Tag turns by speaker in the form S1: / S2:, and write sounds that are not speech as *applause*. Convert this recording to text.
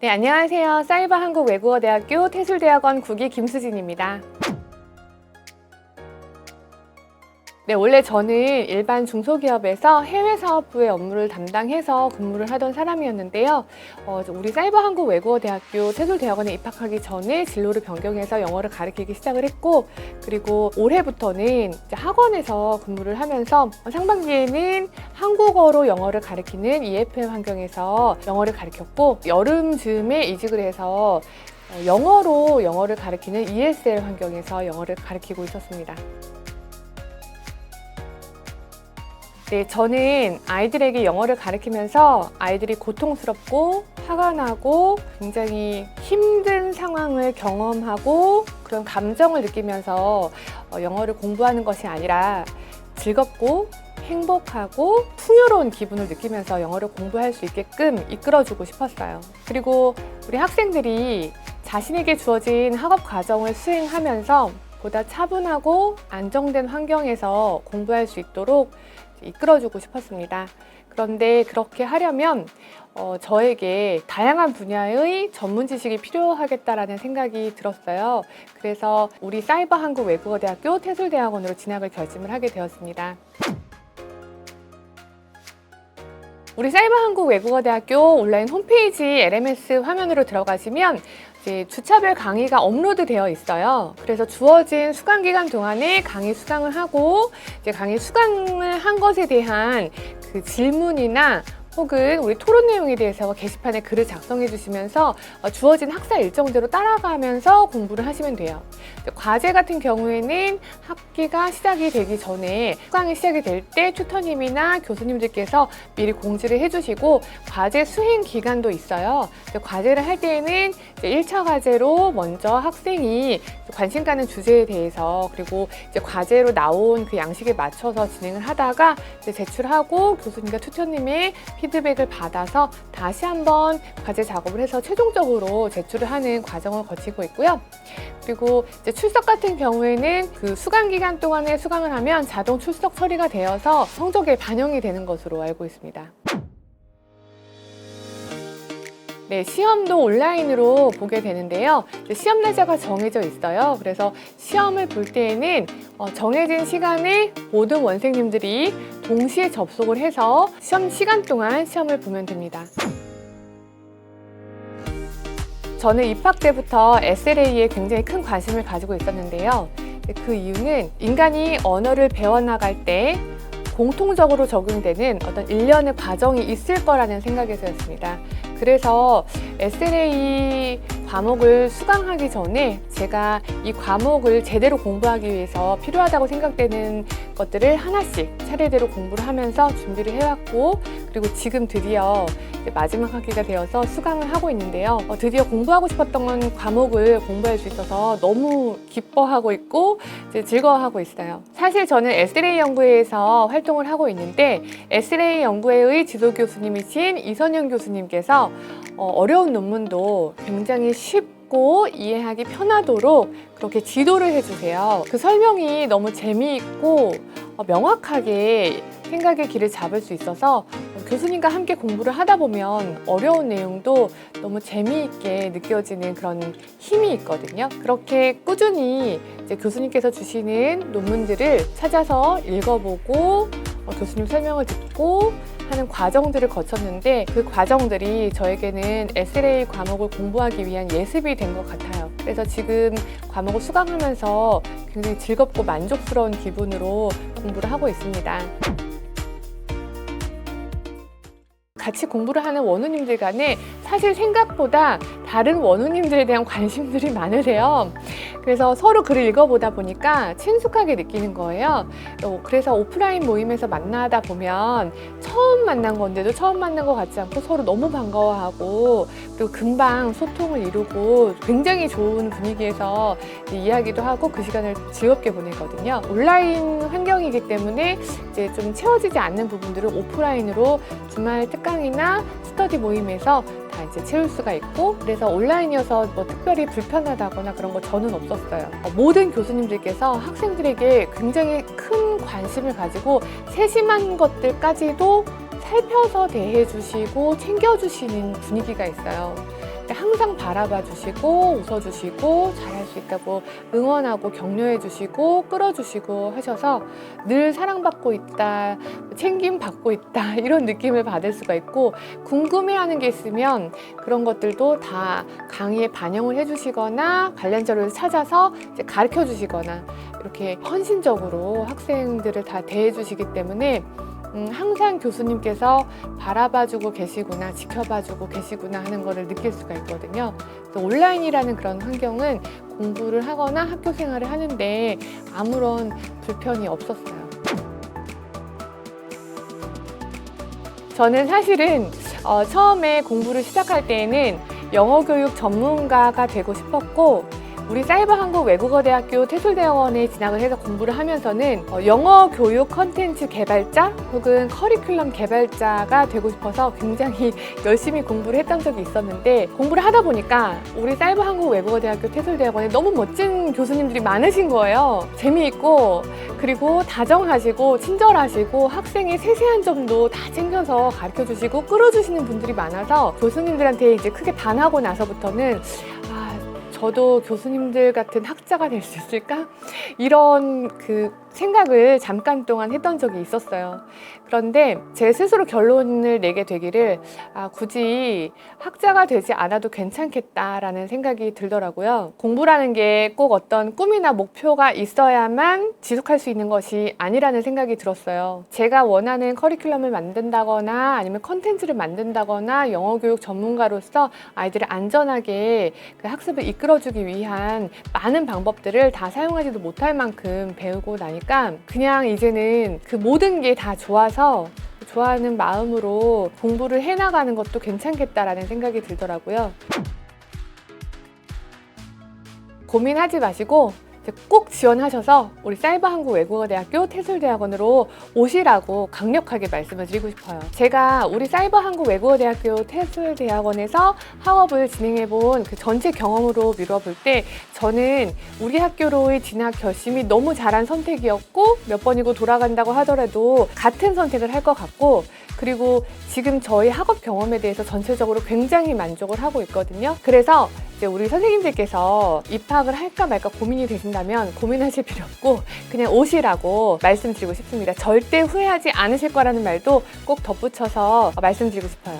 S1: 네, 안녕하세요. 사이버 한국 외국어대학교 태술대학원 국기 김수진입니다. 네, 원래 저는 일반 중소기업에서 해외 사업부의 업무를 담당해서 근무를 하던 사람이었는데요. 어, 우리 사이버 한국 외국어 대학교 태술대학원에 입학하기 전에 진로를 변경해서 영어를 가르치기 시작을 했고, 그리고 올해부터는 학원에서 근무를 하면서 상반기에는 한국어로 영어를 가르치는 EFM 환경에서 영어를 가르쳤고, 여름 즈음에 이직을 해서 어, 영어로 영어를 가르치는 ESL 환경에서 영어를 가르치고 있었습니다. 네, 저는 아이들에게 영어를 가르치면서 아이들이 고통스럽고 화가 나고 굉장히 힘든 상황을 경험하고 그런 감정을 느끼면서 어, 영어를 공부하는 것이 아니라 즐겁고 행복하고 풍요로운 기분을 느끼면서 영어를 공부할 수 있게끔 이끌어주고 싶었어요. 그리고 우리 학생들이 자신에게 주어진 학업 과정을 수행하면서 보다 차분하고 안정된 환경에서 공부할 수 있도록 이끌어주고 싶었습니다. 그런데 그렇게 하려면 어, 저에게 다양한 분야의 전문 지식이 필요하겠다라는 생각이 들었어요. 그래서 우리 사이버 한국 외국어대학교 태술대학원으로 진학을 결심을 하게 되었습니다. 우리 사이버 한국 외국어 대학교 온라인 홈페이지 LMS 화면으로 들어가시면 주차별 강의가 업로드 되어 있어요. 그래서 주어진 수강 기간 동안에 강의 수강을 하고 이제 강의 수강을 한 것에 대한 그 질문이나 혹은 우리 토론 내용에 대해서 게시판에 글을 작성해 주시면서 어, 주어진 학사 일정대로 따라가면서 공부를 하시면 돼요. 과제 같은 경우에는 학기가 시작이 되기 전에 수강이 시작이 될 때 튜터님이나 교수님들께서 미리 공지를 해주시고 과제 수행 기간도 있어요. 과제를 할 때에는 이제 1차 과제로 먼저 학생이 관심 가는 주제에 대해서 그리고 이제 과제로 나온 그 양식에 맞춰서 진행을 하다가 제출하고 교수님과 튜터님의 피드백을 받아서 다시 한번 과제 작업을 해서 최종적으로 제출을 하는 과정을 거치고 있고요. 그리고 이제 출석 같은 경우에는 그 수강 기간 동안에 수강을 하면 자동 출석 처리가 되어서 성적에 반영이 되는 것으로 알고 있습니다. 네, 시험도 온라인으로 보게 되는데요. 시험 날짜가 정해져 있어요. 그래서 시험을 볼 때에는 어, 정해진 시간에 모든 원생님들이 동시에 접속을 해서 시험 시간 동안 시험을 보면 됩니다. 저는 입학 때부터 SLA에 굉장히 큰 관심을 가지고 있었는데요. 그 이유는 인간이 언어를 배워나갈 때 공통적으로 적용되는 어떤 일련의 과정이 있을 거라는 생각에서였습니다. 그래서 SLA 과목을 수강하기 전에 제가 이 과목을 제대로 공부하기 위해서 필요하다고 생각되는 것들을 하나씩 차례대로 공부를 하면서 준비를 해왔고 그리고 지금 드디어 마지막 학기가 되어서 수강을 하고 있는데요. 어, 드디어 공부하고 싶었던 과목을 공부할 수 있어서 너무 기뻐하고 있고 즐거워하고 있어요. 사실 저는 SLA 연구회에서 활동을 하고 있는데 SLA 연구회의 지도 교수님이신 이선영 교수님께서 어, 어려운 논문도 굉장히 쉽고 이해하기 편하도록 그렇게 지도를 해주세요. 그 설명이 너무 재미있고 어, 명확하게 생각의 길을 잡을 수 있어서 어, 교수님과 함께 공부를 하다 보면 어려운 내용도 너무 재미있게 느껴지는 그런 힘이 있거든요. 그렇게 꾸준히 이제 교수님께서 주시는 논문들을 찾아서 읽어보고 어, 교수님 설명을 듣고 하는 과정들을 거쳤는데 그 과정들이 저에게는 SLA 과목을 공부하기 위한 예습이 된 것 같아요. 그래서 지금 과목을 수강하면서 굉장히 즐겁고 만족스러운 기분으로 공부를 하고 있습니다. 같이 공부를 하는 원우님들 간에 사실 생각보다 다른 원우님들에 대한 관심들이 많으세요. 그래서 서로 글을 읽어보다 보니까 친숙하게 느끼는 거예요. 어, 그래서 오프라인 모임에서 만나다 보면 처음 만난 건데도 처음 만난 것 같지 않고 서로 너무 반가워하고 그리고 금방 소통을 이루고 굉장히 좋은 분위기에서 이야기도 하고 그 시간을 즐겁게 보내거든요. 온라인 환경이기 때문에 이제 좀 채워지지 않는 부분들을 오프라인으로 주말 특강이나 스터디 모임에서 다 이제 채울 수가 있고 그래서 온라인이어서 뭐 특별히 불편하다거나 그런 거 저는 없었어요. 어, 모든 교수님들께서 학생들에게 굉장히 큰 관심을 가지고 세심한 것들까지도 살펴서 대해주시고 챙겨주시는 분위기가 있어요. 항상 바라봐 주시고 웃어 주시고 잘할 수 있다고 응원하고 격려해 주시고 끌어 주시고 하셔서 늘 사랑받고 있다, 챙김 받고 있다 *laughs* 이런 느낌을 받을 수가 있고 궁금해하는 게 있으면 그런 것들도 다 강의에 반영을 해 주시거나 관련 자료를 찾아서 가르쳐 주시거나 이렇게 헌신적으로 학생들을 다 대해 주시기 때문에 음, 항상 교수님께서 바라봐주고 계시구나, 지켜봐주고 계시구나 하는 거를 느낄 수가 있거든요. 온라인이라는 그런 환경은 공부를 하거나 학교 생활을 하는데 아무런 불편이 없었어요. 저는 사실은 어, 처음에 공부를 시작할 때에는 영어 교육 전문가가 되고 싶었고 우리 사이버 한국 외국어 대학교 태술대학원에 진학을 해서 공부를 하면서는 어, 영어 교육 컨텐츠 개발자 혹은 커리큘럼 개발자가 되고 싶어서 굉장히 *laughs* 열심히 공부를 했던 적이 있었는데 공부를 하다 보니까 우리 사이버 한국 외국어 대학교 태술대학원에 너무 멋진 교수님들이 많으신 거예요. 재미있고 그리고 다정하시고 친절하시고 학생의 세세한 점도 다 챙겨서 가르쳐 주시고 끌어주시는 분들이 많아서 교수님들한테 이제 크게 반하고 나서부터는 아, 저도 교수님들 같은 학자가 될 수 있을까? 이런 그 생각을 잠깐 동안 했던 적이 있었어요. 그런데 제 스스로 결론을 내게 되기를 아, 굳이 학자가 되지 않아도 괜찮겠다라는 생각이 들더라고요. 공부라는 게 꼭 어떤 꿈이나 목표가 있어야만 지속할 수 있는 것이 아니라는 생각이 들었어요. 제가 원하는 커리큘럼을 만든다거나 아니면 컨텐츠를 만든다거나 영어 교육 전문가로서 아이들을 안전하게 그 학습을 이끌어주기 위한 많은 방법들을 다 사용하지도 못할 만큼 배우고 나니까 그냥 이제는 그 모든 게 다 좋아서 좋아하는 마음으로 공부를 해나가는 것도 괜찮겠다라는 생각이 들더라고요. 고민하지 마시고 꼭 지원하셔서 우리 사이버 한국 외국어 대학교 태술대학원으로 오시라고 강력하게 말씀을 드리고 싶어요. 제가 우리 사이버 한국 외국어 대학교 태술대학원에서 학업을 진행해 본 그 전체 경험으로 미뤄볼 때 저는 우리 학교로의 진학 결심이 너무 잘한 선택이었고 몇 번이고 돌아간다고 하더라도 같은 선택을 할 것 같고 그리고 지금 저희 학업 경험에 대해서 전체적으로 굉장히 만족을 하고 있거든요. 그래서 이제 우리 선생님들께서 입학을 할까 말까 고민이 되신다면 고민하실 필요 없고 그냥 오시라고 말씀드리고 싶습니다. 절대 후회하지 않으실 거라는 말도 꼭 덧붙여서 말씀드리고 싶어요.